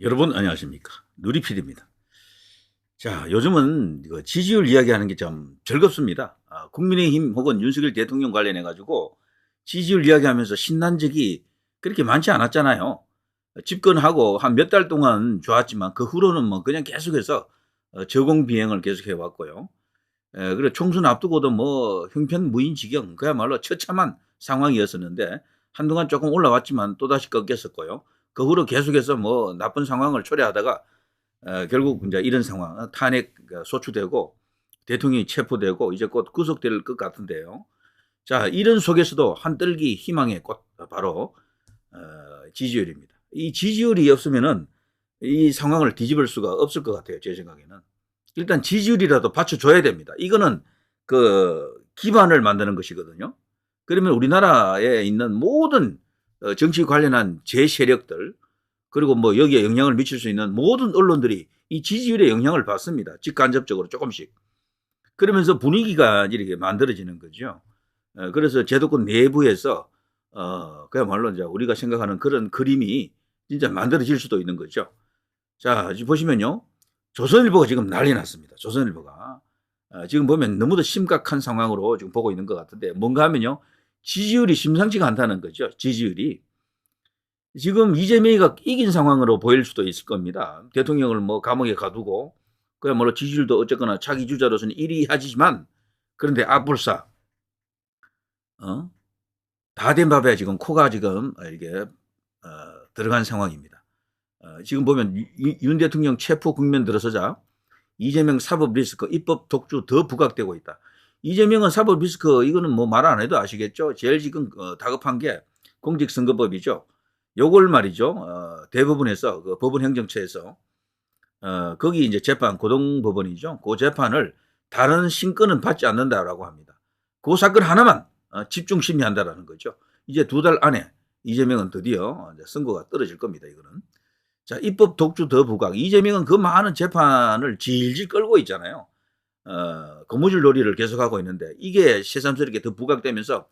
여러분 안녕하십니까 누리필입니다. 자 요즘은 지지율 이야기하는 게좀 즐겁습니다. 아, 국민의힘 혹은 윤석열 대통령 관련해 가지고 지지율 이야기하면서 신난 적이 그렇게 많지 않았잖아요. 집권하고 한 몇 달 동안 좋았지만 그 후로는 뭐 그냥 계속해서 어, 저공 비행을 계속해 왔고요. 에, 그리고 총선 앞두고도 뭐 형편무인지경 그야말로 처참한 상황이었었는데 한동안 조금 올라왔지만 또다시 꺾였었고요. 그 후로 계속해서 뭐 나쁜 상황을 초래하다가 어, 결국 이제 이런 상황 어, 탄핵 소추되고 대통령이 체포되고 이제 곧 구속될 것 같은데요. 자 이런 속에서도 한떨기 희망의 꽃 바로 어, 지지율입니다. 이 지지율이 없으면은 이 상황을 뒤집을 수가 없을 것 같아요. 제 생각에는 일단 지지율이라도 받쳐줘야 됩니다. 이거는 그 기반을 만드는 것이거든요. 그러면 우리나라에 있는 모든 어, 정치 관련한 제세력들 그리고 뭐 여기에 영향을 미칠 수 있는 모든 언론들이 이 지지율에 영향을 받습니다. 직간접적으로 조금씩. 그러면서 분위기가 이렇게 만들어지는 거죠. 어, 그래서 제도권 내부에서 어 그야말로 이제 우리가 생각하는 그런 그림이 진짜 만들어질 수도 있는 거죠. 자, 보시면요. 조선일보가 지금 난리 났습니다. 조선일보가. 어, 지금 보면 너무도 심각한 상황으로 지금 보고 있는 것 같은데 뭔가 하면요. 지지율이 심상치가 않다는 거죠. 지지율이. 지금 이재명이가 이긴 상황으로 보일 수도 있을 겁니다. 대통령을 뭐 감옥에 가두고 그야말로 지지율도 어쨌거나 차기 주자로서는 1위 하지만 그런데 앞불사 어? 다 된 밥에 지금 코가 지금 이게 어, 들어간 상황입니다. 어, 지금 보면 유, 윤 대통령 체포 국면 들어서자 이재명 사법 리스크 입법 독주 더 부각되고 있다. 이재명은 사법 리스크 이거는 뭐 말 안 해도 아시겠죠. 제일 지금 어, 다급한 게 공직선거법이죠. 요걸 말이죠. 어, 대법원에서 그 법원 행정처에서 어, 거기 이제 재판 고등법원이죠. 그 재판을 다른 신권은 받지 않는다라고 합니다. 그 사건 하나만 어, 집중 심의한다라는 거죠. 이제 두 달 안에 이재명은 드디어 선거가 떨어질 겁니다. 이거는. 자, 입법 독주 더 부각. 이재명은 그 많은 재판을 질질 끌고 있잖아요. 어, 거무줄 놀이를 계속하고 있는데 이게 새삼스럽게 더 부각되면서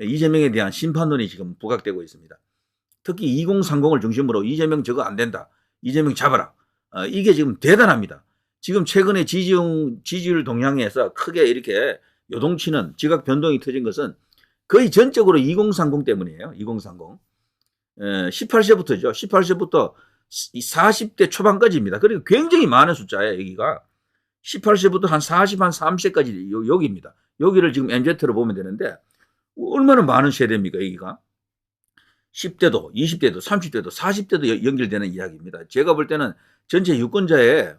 이재명에 대한 심판론이 지금 부각되고 있습니다. 특히 2030을 중심으로 이재명 저거 안 된다. 이재명 잡아라. 어, 이게 지금 대단합니다. 지금 최근에 지지율, 지지율 동향에서 크게 이렇게 요동치는 지각 변동이 터진 것은 거의 전적으로 2030 때문이에요. 2030. 에, 18세부터죠. 18세부터 40대 초반까지입니다. 그리고 굉장히 많은 숫자예요, 여기가. 18세부터 한 40, 한 3세까지 여기입니다. 여기를 지금 MZ로 보면 되는데 얼마나 많은 세대입니까, 여기가? 10대도, 20대도, 30대도, 40대도 연결되는 이야기입니다. 제가 볼 때는 전체 유권자의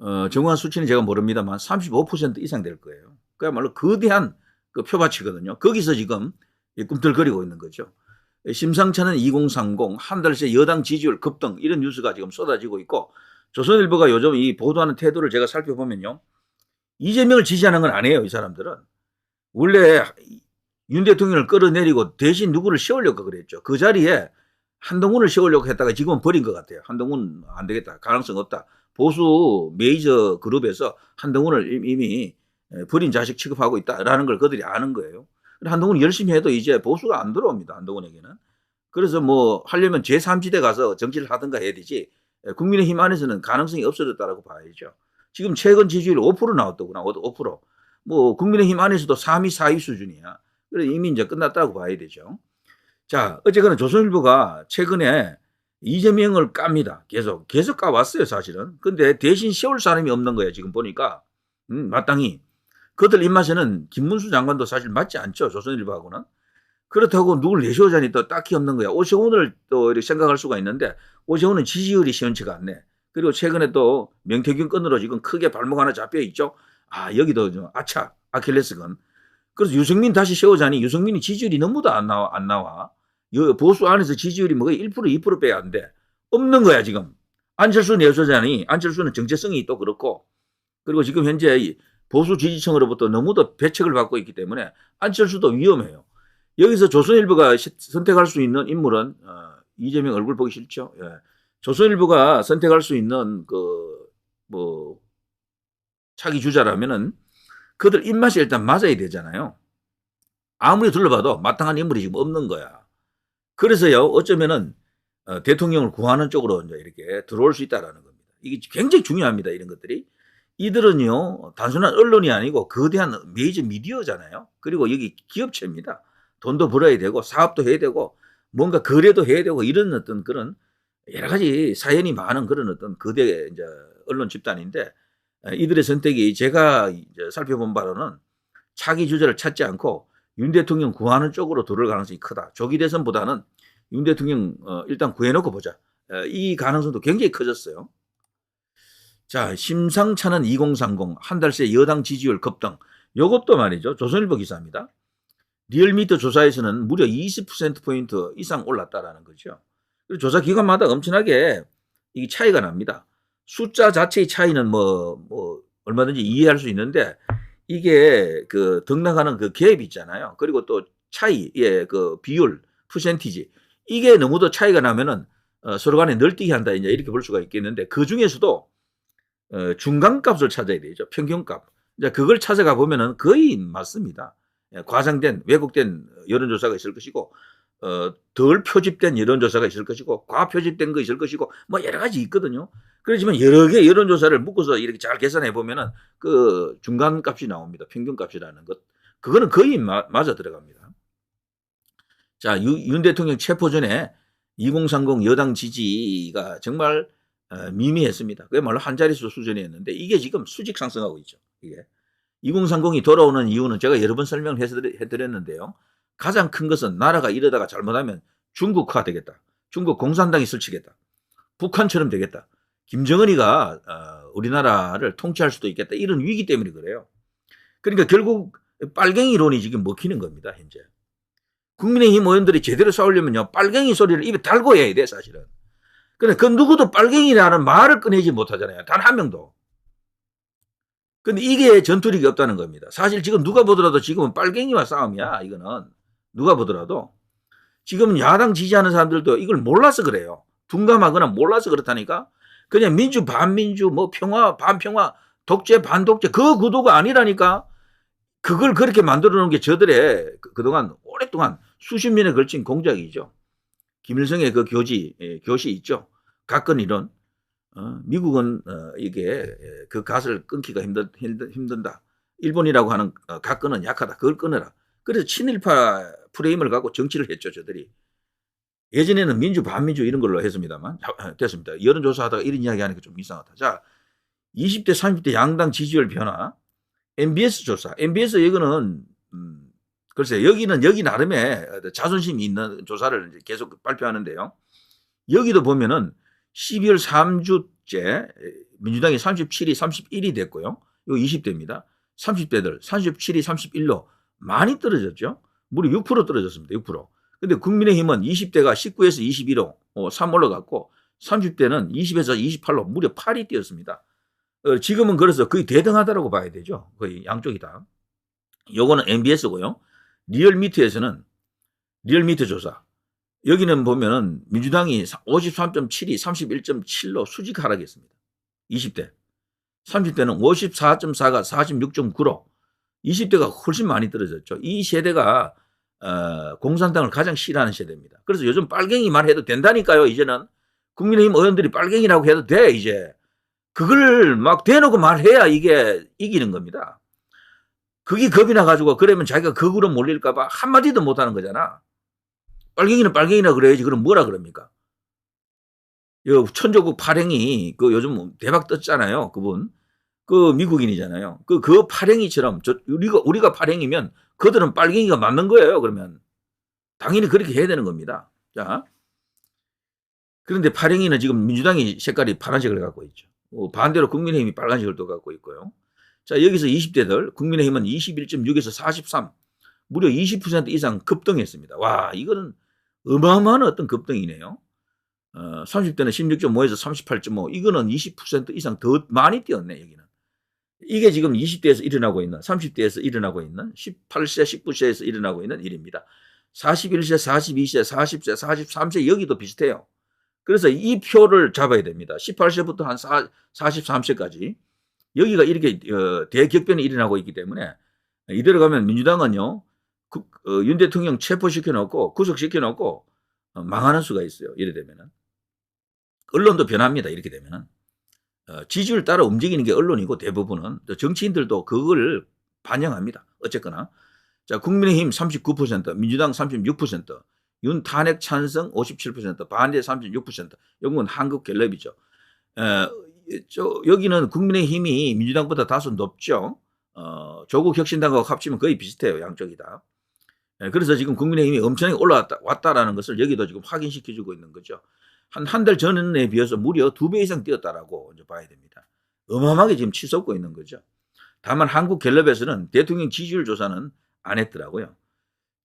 어, 정확한 수치는 제가 모릅니다만 35% 이상 될 거예요. 그야말로 거대한 그 표밭이거든요. 거기서 지금 꿈틀거리고 있는 거죠. 심상찮은 2030, 한 달 새 여당 지지율 급등 이런 뉴스가 지금 쏟아지고 있고 조선일보가 요즘 이 보도하는 태도를 제가 살펴보면요. 이재명을 지지하는 건 아니에요, 이 사람들은. 원래 윤 대통령을 끌어내리고 대신 누구를 세우려고 그랬죠. 그 자리에 한동훈을 세우려고 했다가 지금은 버린 것 같아요. 한동훈 안 되겠다. 가능성 없다. 보수 메이저 그룹에서 한동훈을 이미 버린 자식 취급하고 있다라는 걸 그들이 아는 거예요. 한동훈 열심히 해도 이제 보수가 안 들어옵니다. 한동훈에게는. 그래서 뭐 하려면 제3지대 가서 정치를 하든가 해야 되지 예, 국민의힘 안에서는 가능성이 없어졌다라고 봐야죠. 지금 최근 지지율 5% 나왔더구나. 5%. 뭐 국민의힘 안에서도 3위, 4위 수준이야. 그래 이미 이제 끝났다고 봐야 되죠. 자, 어쨌거나 조선일보가 최근에 이재명을 깝니다. 계속 계속 까왔어요, 사실은. 근데 대신 세울 사람이 없는 거예요. 지금 보니까 음, 마땅히 그들 입맛에는 김문수 장관도 사실 맞지 않죠. 조선일보하고는. 그렇다고 누굴 내세우자니 또 딱히 없는 거야. 오세훈을 또 이렇게 생각할 수가 있는데 오세훈은 지지율이 시원치가 않네. 그리고 최근에 또 명태균 건으로 지금 크게 발목 하나 잡혀 있죠. 아 여기도 좀 아차 아킬레스건. 그래서 유승민 다시 세우자니 유승민이 지지율이 너무도 안 나와 안 나와. 보수 안에서 지지율이 뭐가 1% 2%밖에 안 돼. 없는 거야 지금. 안철수 내세우자니 안철수는 정체성이 또 그렇고 그리고 지금 현재 보수 지지층으로부터 너무도 배척을 받고 있기 때문에 안철수도 위험해요. 여기서 조선일보가 선택할 수 있는 인물은 어, 이재명 얼굴 보기 싫죠. 예. 조선일보가 선택할 수 있는 그 뭐 차기 주자라면은 그들 입맛이 일단 맞아야 되잖아요. 아무리 둘러봐도 마땅한 인물이 지금 없는 거야. 그래서요 어쩌면은 어, 대통령을 구하는 쪽으로 이제 이렇게 들어올 수 있다라는 겁니다. 이게 굉장히 중요합니다. 이런 것들이. 이들은요, 단순한 언론이 아니고 거대한 메이저 미디어잖아요. 그리고 여기 기업체입니다. 돈도 벌어야 되고 사업도 해야 되고 뭔가 거래도 해야 되고 이런 어떤 그런 여러 가지 사연이 많은 그런 어떤 거대 이제 언론 집단인데 어, 이들의 선택이 제가 이제 살펴본 바로는 차기 주자를 찾지 않고 윤 대통령 구하는 쪽으로 들어올 가능성이 크다. 조기 대선보다는 윤 대통령 어, 일단 구해놓고 보자. 어, 이 가능성도 굉장히 커졌어요. 자, 심상찮은 2030 한 달 새 여당 지지율 급등. 요것도 말이죠. 조선일보 기사입니다. 리얼미터 조사에서는 무려 20%포인트 이상 올랐다라는 거죠. 그리고 조사 기관마다 엄청나게 이 차이가 납니다. 숫자 자체의 차이는 뭐, 뭐, 얼마든지 이해할 수 있는데, 이게 그 등락하는 그 갭 있잖아요. 그리고 또 차이의 그 비율, 퍼센티지. 이게 너무도 차이가 나면은 어, 서로 간에 널뛰기 한다. 이제 이렇게 볼 수가 있겠는데, 그 중에서도 어, 중간 값을 찾아야 되죠. 평균 값. 이제 그걸 찾아가 보면은 거의 맞습니다. 예, 과장된, 왜곡된 여론조사가 있을 것이고, 어, 덜 표집된 여론조사가 있을 것이고, 과표집된 거 있을 것이고, 뭐 여러 가지 있거든요. 그렇지만 여러 개 여론조사를 묶어서 이렇게 잘 계산해 보면은 그 중간값이 나옵니다. 평균값이라는 것. 그거는 거의 마, 맞아 들어갑니다. 자, 유, 윤 대통령 체포 전에 2030 여당 지지가 정말 어, 미미했습니다. 그야말로 한 자릿수 수준이었는데 이게 지금 수직 상승하고 있죠. 이게 2030이 돌아오는 이유는 제가 여러 번 설명을 해드렸는데요. 가장 큰 것은 나라가 이러다가 잘못하면 중국화 되겠다. 중국 공산당이 설치겠다. 북한처럼 되겠다. 김정은이가 어, 우리나라를 통치할 수도 있겠다. 이런 위기 때문에 그래요. 그러니까 결국 빨갱이 론이 지금 먹히는 겁니다. 현재. 국민의힘 의원들이 제대로 싸우려면요. 빨갱이 소리를 입에 달고 해야 돼 사실은. 근데 그 누구도 빨갱이라는 말을 꺼내지 못하잖아요. 단 한 명도. 근데 이게 전투력이 없다는 겁니다. 사실 지금 누가 보더라도 지금은 빨갱이와 싸움이야. 이거는. 누가 보더라도. 지금 야당 지지하는 사람들도 이걸 몰라서 그래요. 둔감하거나 몰라서 그렇다니까. 그냥 민주 반민주 뭐 평화 반평화 독재 반독재 그 구도가 아니라니까. 그걸 그렇게 만들어 놓은 게 저들의 그- 그동안 오랫동안 수십 년에 걸친 공작이죠. 김일성의 그 교지, 예, 교시 있죠. 가건 이론. 어, 미국은 어, 이게 예, 그 갓을 끊기가 힘든, 힘든, 힘든 다. 일본이라고 하는 어, 가건은 약하다. 그걸 끊어라. 그래서 친일파 프레임을 갖고 정치를 했죠, 저들이. 예전에는 민주, 반민주 이런 걸로 했습니다만, 자, 어, 됐습니다. 여론조사 하다가 이런 이야기 하니까 좀 이상하다. 자, 20대, 30대 양당 지지율 변화. MBS 조사. MBS 이거는, 음, 글쎄, 여기는 여기 나름의 자존심이 있는 조사를 계속 발표하는데요. 여기도 보면은 12월 3주째 민주당이 37위, 31위 됐고요. 이거 20대입니다. 30대들 37위, 31로 많이 떨어졌죠. 무려 6% 떨어졌습니다. 6%. 근데 국민의힘은 20대가 19에서 21로 어, 3 올라갔고 30대는 20에서 28로 무려 8이 뛰었습니다. 어, 지금은 그래서 거의 대등하다라고 봐야 되죠. 거의 양쪽이 다. 요거는 MBS고요. 리얼미터에서는 리얼미터 조사. 여기는 보면은 민주당이 53.7이 31.7로 수직 하락했습니다. 20대. 30대는 54.4가 46.9로 20대가 훨씬 많이 떨어졌죠. 이 세대가 어, 공산당을 가장 싫어하는 세대입니다. 그래서 요즘 빨갱이 말해도 된다니까요. 이제는 국민의힘 의원들이 빨갱이라고 해도 돼 이제 그걸 막 대놓고 말해야 이게 이기는 겁니다. 그게 겁이 나가지고 그러면 자기가 극으로 몰릴까봐 한마디도 못하는 거잖아. 빨갱이는 빨갱이라 그래야지. 그럼 뭐라 그럽니까? 요 천조국 파랭이 그 요즘 대박 떴잖아요. 그분. 그 미국인이잖아요. 그, 그 파랭이처럼 저, 우리가, 우리가 파랭이면 그들은 빨갱이가 맞는 거예요. 그러면. 당연히 그렇게 해야 되는 겁니다. 자. 그런데 파랭이는 지금 민주당이 색깔이 파란색을 갖고 있죠. 어, 반대로 국민의힘이 빨간색을 또 갖고 있고요. 자, 여기서 20대들, 국민의힘은 21.6에서 43, 무려 20% 이상 급등했습니다. 와, 이거는 어마어마한 어떤 급등이네요. 어, 30대는 16.5에서 38.5, 이거는 20% 이상 더 많이 뛰었네, 여기는. 이게 지금 20대에서 일어나고 있는, 30대에서 일어나고 있는, 18세, 19세에서 일어나고 있는 일입니다. 41세, 42세, 40세, 43세, 여기도 비슷해요. 그래서 이 표를 잡아야 됩니다. 18세부터 한 4, 43세까지. 여기가 이렇게 어, 대격변이 일어나고 있기 때문에 이대로 가면 민주당은요, 그, 어, 윤 대통령 체포시켜 놓고 구속시켜 놓고 어, 망하는 수가 있어요. 이래 되면은. 언론도 변합니다. 이렇게 되면은. 어, 지지율 따라 움직이는 게 언론이고 대부분은 또 정치인들도 그걸 반영합니다. 어쨌거나. 자, 국민의힘 39%, 민주당 36%, 윤 탄핵 찬성 57%, 반대 36%. 이건 한국 갤럽이죠. 어, 저, 여기는 국민의힘이 민주당보다 다소 높죠. 어, 조국 혁신당과 합치면 거의 비슷해요. 양쪽이 다. 예, 그래서 지금 국민의힘이 엄청나게 올라왔다, 왔다라는 것을 여기도 지금 확인시켜주고 있는 거죠. 한, 한 달 전에 비해서 무려 두 배 이상 뛰었다라고 이제 봐야 됩니다. 어마어마하게 지금 치솟고 있는 거죠. 다만 한국 갤럽에서는 대통령 지지율 조사는 안 했더라고요.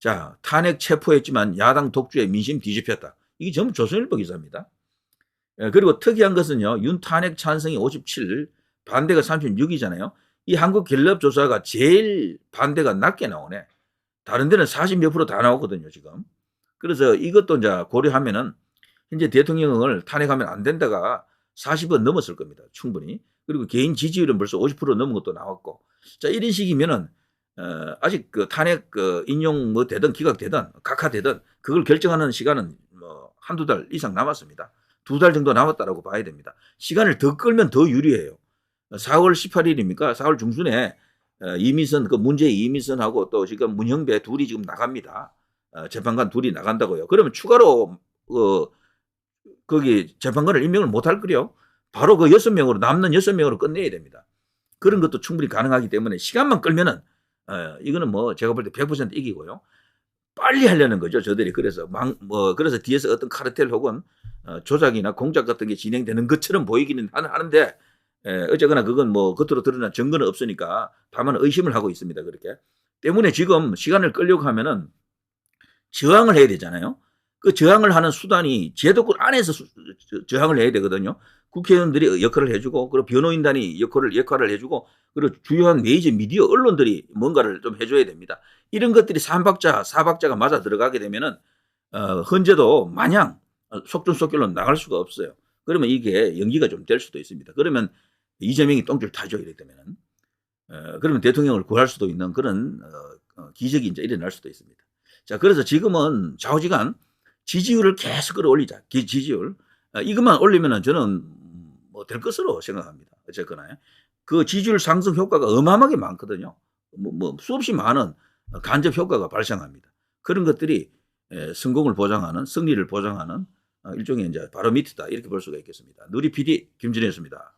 자, 탄핵 체포했지만 야당 독주에 민심 뒤집혔다. 이게 전부 조선일보 기사입니다. 예, 그리고 특이한 것은요, 윤 탄핵 찬성이 57, 반대가 36이잖아요. 이 한국 갤럽 조사가 제일 반대가 낮게 나오네. 다른 데는 40몇 프로 다 나오거든요, 지금. 그래서 이것도 이제 고려하면은 현재 대통령을 탄핵하면 안 된다가 40은 넘었을 겁니다. 충분히. 그리고 개인 지지율은 벌써 50% 넘은 것도 나왔고. 자, 이런 식이면은 어, 아직 그 탄핵 그 인용 뭐 되든 기각되든 각하되든 그걸 결정하는 시간은 뭐 한두 달 이상 남았습니다. 두 달 정도 남았다라고 봐야 됩니다. 시간을 더 끌면 더 유리해요. 4월 18일입니까? 4월 중순에 어, 이미선 그 문제 이미선하고 또 지금 문형배 둘이 지금 나갑니다. 어, 재판관 둘이 나간다고요. 그러면 추가로 어, 거기 재판관을 임명을 못할 거요. 바로 그 여섯 명으로 남는 여섯 명으로 끝내야 됩니다. 그런 것도 충분히 가능하기 때문에 시간만 끌면은 어, 이거는 뭐 제가 볼 때 100% 이기고요. 빨리 하려는 거죠. 저들이 그래서 망, 뭐 그래서 뒤에서 어떤 카르텔 혹은 어, 조작이나 공작 같은 게 진행되는 것처럼 보이기는 하는- 하는데 에, 어쨌거나 그건 뭐 겉으로 드러난 증거는 없으니까 다만 의심을 하고 있습니다. 그렇게 때문에 지금 시간을 끌려고 하면은 저항을 해야 되잖아요. 그 저항을 하는 수단이 제도권 안에서 수- 저- 저항을 해야 되거든요. 국회의원들이 역할을 해주고, 그리고 변호인단이 역할을, 역할을 해주고, 그리고 주요한 메이저 미디어 언론들이 뭔가를 좀 해줘야 됩니다. 이런 것들이 삼박자, 사박자가 맞아 들어가게 되면은, 어, 헌재도 마냥 어, 속전속결로 나갈 수가 없어요. 그러면 이게 연기가 좀 될 수도 있습니다. 그러면 이재명이 똥줄 타죠, 이렇게 되면은. 어, 그러면 대통령을 구할 수도 있는 그런 어, 어, 기적이 이제 일어날 수도 있습니다. 자, 그래서 지금은 좌우지간 지지율을 계속 끌어올리자. 기- 지지율. 어, 이것만 올리면은 저는 뭐 될 것으로 생각합니다. 어쨌거나. 그 지지율 상승 효과가 어마어마하게 많거든요. 뭐, 뭐 수없이 많은 간접 효과가 발생합니다. 그런 것들이 에, 성공을 보장하는, 승리를 보장하는 어, 일종의 이제 바로 밑이다. 이렇게 볼 수가 있겠습니다. 누리 PD 김진혜였습니다.